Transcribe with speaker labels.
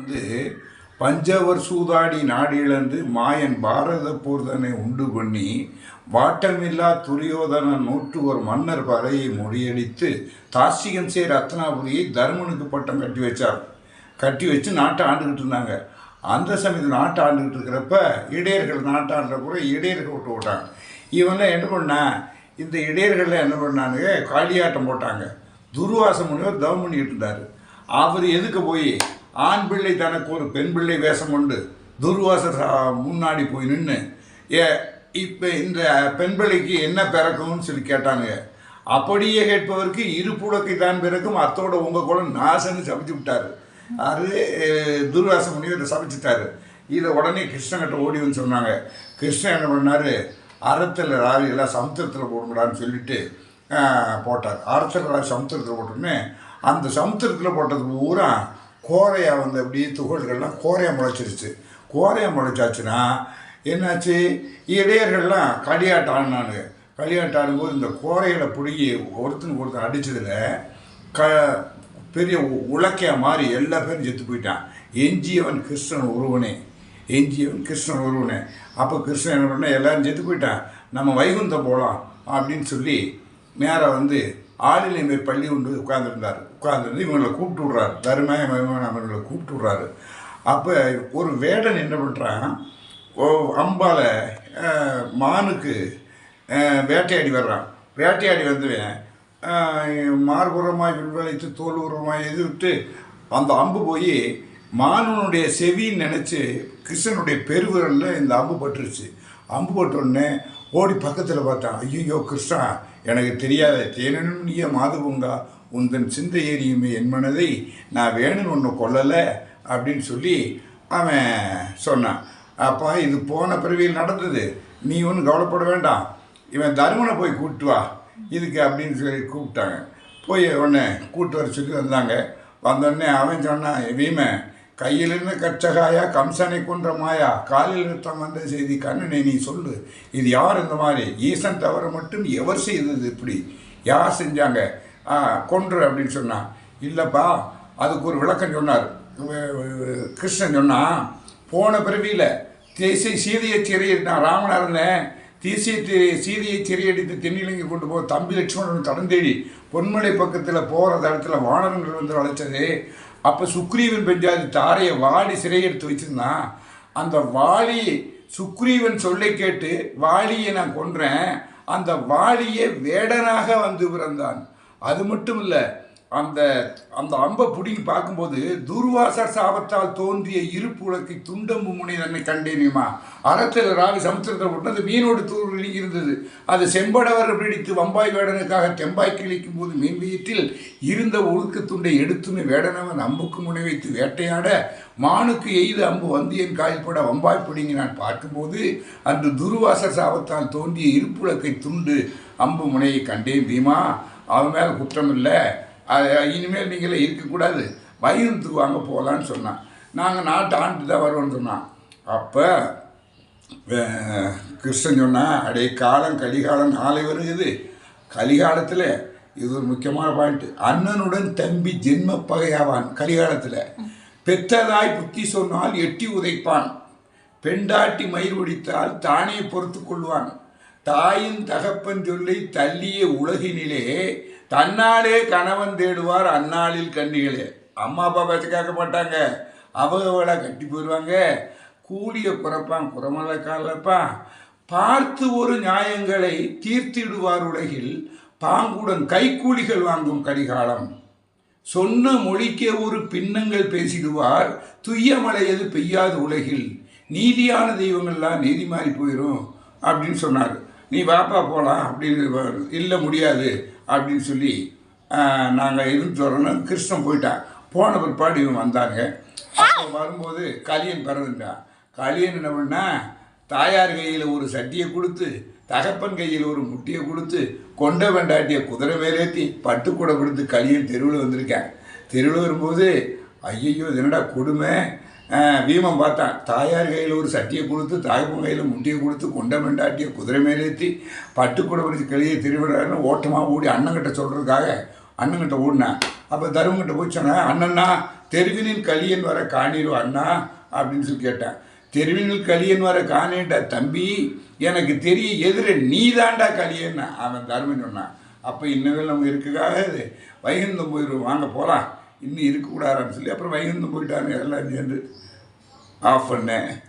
Speaker 1: வந்து பஞ்சவர் சூதாடி நாடு மாயன் பாரத போர்தனை உண்டு பண்ணி வாட்டமில்லா துரியோதன நூற்றுவர் மன்னர் பறையை முறியடித்து தாசிகம் சேர் ரத்னாபுரியை தர்மனுக்கு பட்டம் கட்டி வச்சார். கட்டி வச்சு நாட்டை ஆண்டுகிட்டு இருந்தாங்க. அந்த சமயத்தில் நாட்டை ஆண்டுகிட்டு இருக்கிறப்ப இடையர்கள் நாட்டை ஆண்டுறப்ப இடையர்கள் விட்டு விட்டாங்க இவன்லாம் என்ன பண்ணா இந்த இடையர்கள்லாம் என்ன பண்ணானுங்க காளியாட்டம் போட்டாங்க. துர்வாச முனிவர் தவம் பண்ணிக்கிட்டு இருந்தார். அவர் எதுக்கு போய் ஆண் பிள்ளை தனக்கு ஒரு பெண் பிள்ளை வேஷம் கொண்டு துர்வாச முன்னாடி போய் நின்று ஏ இப்போ இந்த பெண் பிள்ளைக்கு என்ன பிறக்கும்னு சொல்லி கேட்டாங்க அப்படியே கேட்பவருக்கு இரு புலக்கை தான் பிறக்கும் அத்தோட உங்கள் குலம் நாசன்னு சபிச்சு விட்டார். அது துர்வாச முனிவர் சபிச்சுட்டாரு. இதை உடனே கிருஷ்ணகிட்ட ஓடி சொன்னாங்க. கிருஷ்ணன் என்ன பண்ணாரு? அறத்தில் ராவி எல்லாம் சமுத்திரத்தில் போடுங்கடான்னு சொல்லிட்டு போட்டார். அறத்தில் ராவி சமுத்திரத்தில் போட்டோன்னே அந்த சமுத்திரத்தில் போட்டது பூரா கோரையா வந்து அப்படியே துகள்கள்லாம் கோரையா முளைச்சிருச்சு. கோரையா முளைச்சாச்சுன்னா என்னாச்சு? இடையர்கள்லாம் களியாட்டம் ஆடினானுங்க. களியாட்டம் ஆடும்போது இந்த கோரைகளை பிடுங்கி ஒருத்தனுக்கு ஒருத்தன் அடித்ததில் க பெரிய உ- உலக்கையா மாறி எல்லா பேரும் செத்து போயிட்டான். எஞ்சியவன் கிருஷ்ணன் ஒருவனே. எஞ்சியவன் கிருஷ்ணன் ஒருவனே. அப்போ கிருஷ்ணன் என்ன பண்ண எல்லாரும் செத்து போயிட்டான். நம்ம வைகுந்தம் போகலாம் அப்படின்னு சொல்லி மேலே வந்து ஆளிலை மேல் பள்ளி கொண்டு உட்கார்ந்துருந்தார். உட்கார்ந்துருந்து இவங்களை கூப்பிட்டு விட்றாரு தருமாய மயமான அவர்களை கூப்பிட்டு விட்றாரு அப்போ ஒரு வேடன் என்ன பண்ணுறான் ஓ மானுக்கு வேட்டையாடி வர்றான். வேட்டையாடி வந்துவேன் மார்புறமாய் வில்வளைத்து தோல் உரமாய் விட்டு அந்த அம்பு போய் மானனுடைய செவின்னு நினச்சி கிருஷ்ணனுடைய பெருவிரலில் இந்த அம்பு பட்டுருச்சு. அம்பு பட்ட உடனே ஓடி பக்கத்தில் பார்த்தான். ஐயோ கிருஷ்ணா எனக்கு தெரியாத தேனனும் நீய மாதுபுங்கா உந்தன் சிந்தை ஏரியுமே என் மனதை நான் வேணும்னு ஒன்று கொல்லலை அப்படின்னு சொல்லி அவன் சொன்னான். அப்பா இது போன பிறவியில் நடந்தது. நீ ஒன்றும் கவலைப்பட வேண்டாம். இவன் தருமனை போய் கூப்பிட்டு வா. இதுக்கு அப்படின்னு சொல்லி கூப்பிட்டாங்க. போய் உடனே கூப்பிட்டு வர சொல்லி வந்தாங்க. வந்தோடனே அவன் சொன்னான் வீமன் கையிலிருந்து கச்சகாயா கம்சனை கொன்ற மாயா காலில் நிறுத்தம் வந்த செய்தி கண்ணனை நீ சொல்லு. இது யார் இந்த மாதிரி? ஈசன் தவிர மட்டும் எவர் செய்தது இப்படி? யார் செஞ்சாங்க? ஆ, கொன்று அப்படின்னு சொன்னான் இல்லைப்பா அதுக்கு ஒரு விளக்கம் சொன்னார். கிருஷ்ணன் சொன்னான் போன பிறவியில் தேசிய சீதையை சிறையிருந்தான் ராமனா இருந்தேன் தீசை சீதையை சிறையடித்து தென்னிலங்கை கொண்டு போக தம்பி லட்சுமணன் தடந்தேடி பொன்மலை பக்கத்தில் போகிற இடத்துல வானரங்கள் வந்து அழைச்சது. அப்போ சுக்ரீவன் பெஞ்சாதி தாரையை வாடி சிறையெடுத்து வச்சிருந்தான் அந்த வாலி சுக்ரீவன் சொல்லை கேட்டு வாலியை நான் கொன்றேன். அந்த வாலியே வேடனாக வந்து பிறந்தான். அது மட்டும் இல்லை அந்த அந்த அம்பை பிடிங்கி பார்க்கும்போது துர்வாசர் சாபத்தால் தோன்றிய இருப்பு உலக்கை துண்டம்பு முனை தன்னை கண்டேனியுமா அறத்தில் ராவி சமுத்திரத்தில் போட்டு அந்த மீனோடு தூர் இருந்தது. அது செம்படவர் பிடித்து வம்பாய் வேடனுக்காக தெம்பாய் கிழிக்கும் போது மீன் வீட்டில் இருந்த ஒழுக்கு துண்டை எடுத்துமே வேடனவன் அம்புக்கு முனை வைத்து வேட்டையாட மானுக்கு எய்து அம்பு வந்தியன் காயப்பட வம்பாய் பிடிங்கி நான் பார்க்கும்போது அன்று துர்வாசர் சாபத்தால் தோன்றிய இருப்புலக்கை துண்டு அம்பு முனையை கண்டேன் பீமா அவன் மேலே குற்றம் இல்லை இனிமேல் நீங்களே இருக்கக்கூடாது. வைகுந்தத்துக்கு வாங்க போகலான்னு சொன்னான். நாங்கள் நாட்டு ஆண்டு தான் வருவோம்னு சொன்னான். அப்போ கிருஷ்ணன் சொன்னால் அடே காலம் கலிகாலம் நாளை வருகிறது. கலிகாலத்தில் இது ஒரு முக்கியமான பாயிண்ட் அண்ணனுடன் தம்பி ஜென்ம பகையாவான் கலிகாலத்தில். பெற்றதாய் புத்தி சொன்னால் எட்டி உதைப்பான். பெண்டாட்டி மயிர் ஒடித்தால் தானே பொறுத்து கொள்வான். தாயின் தகப்பன் சொல்லை தள்ளிய உலகினிலே தன்னாலே கணவன் தேடுவார் அந்நாளில் கண்ணிகளே அம்மா அப்பா பேச கேட்க மாட்டாங்க. அவங்கள கட்டி போயிடுவாங்க கூலிய குறைப்பான் குறமலை காலப்பான் பார்த்து ஒரு நியாயங்களை தீர்த்திடுவார் உலகில். பாங்குடன் கைக்கூலிகள் வாங்கும் கடிகாலம். சொன்ன மொழிக்கே ஒரு பின்னங்கள் பேசிடுவார். துய்யமலையது பெய்யாது உலகில். நீதியான தெய்வங்கள்லாம் நீதி மாறி போயிடும் அப்படின்னு சொன்னார். நீ வாப்பா போகலாம் அப்படின்னு இல்லை முடியாது. அப்படின்னு சொல்லி நாங்கள் இருந்து வரணும் கிருஷ்ணன் போயிட்டான். போன பிற்பாடு இவன் வந்தாங்க. அப்போ வரும்போது கலியன் பிறந்துட்டான். கலியன் என்ன பண்ணா தாயார் கையில் ஒரு சட்டியை கொடுத்து தகப்பன் கையில் ஒரு முட்டியை கொடுத்து கொண்ட வெண்டாட்டிய குதிரை மேலேற்றி பட்டு கூட கொடுத்து கலியன் தெருவில் வந்திருக்கேன். தெருவில் வரும்போது ஐயையோ இது என்னடா கொடுமை? பீமன் பார்த்தான். தாயார் கையில் ஒரு சட்டியை கொடுத்து தகப்பன் கையில் முட்டியை கொடுத்து கொண்ட மெண்டாட்டியை குதிரை மேலேற்றி பட்டுக்கூட பிடிச்சி கலியை திருவிழான்னு ஓட்டமாக ஓடி அண்ணங்கிட்ட சொல்கிறதுக்காக அண்ணங்கிட்ட ஓடினேன். அப்போ தருமங்கிட்ட போய் சொன்னேன் அண்ணன்னா தெருவினில் கலியன் வர காணீரோ அண்ணா அப்படின்னு சொல்லி கேட்டேன். தெருவினில் கலியன் வர காணேன்டா தம்பி எனக்கு தெரிய எதிர நீ தாண்டா கலியன்னு? அவன் தருமன் சொன்னான். அப்போ இன்னவே நம்ம இருக்குக்காக இது. வைகுந்தம் போயிடுவோம் வாங்க போகலாம் இன்னும் இருக்கக்கூடாதுன்னு சொல்லி அப்புறம் வைகுந்தம் போயிட்டாங்க எல்லாம் சேர்ந்து. ஆஃப் பண்ணேன்.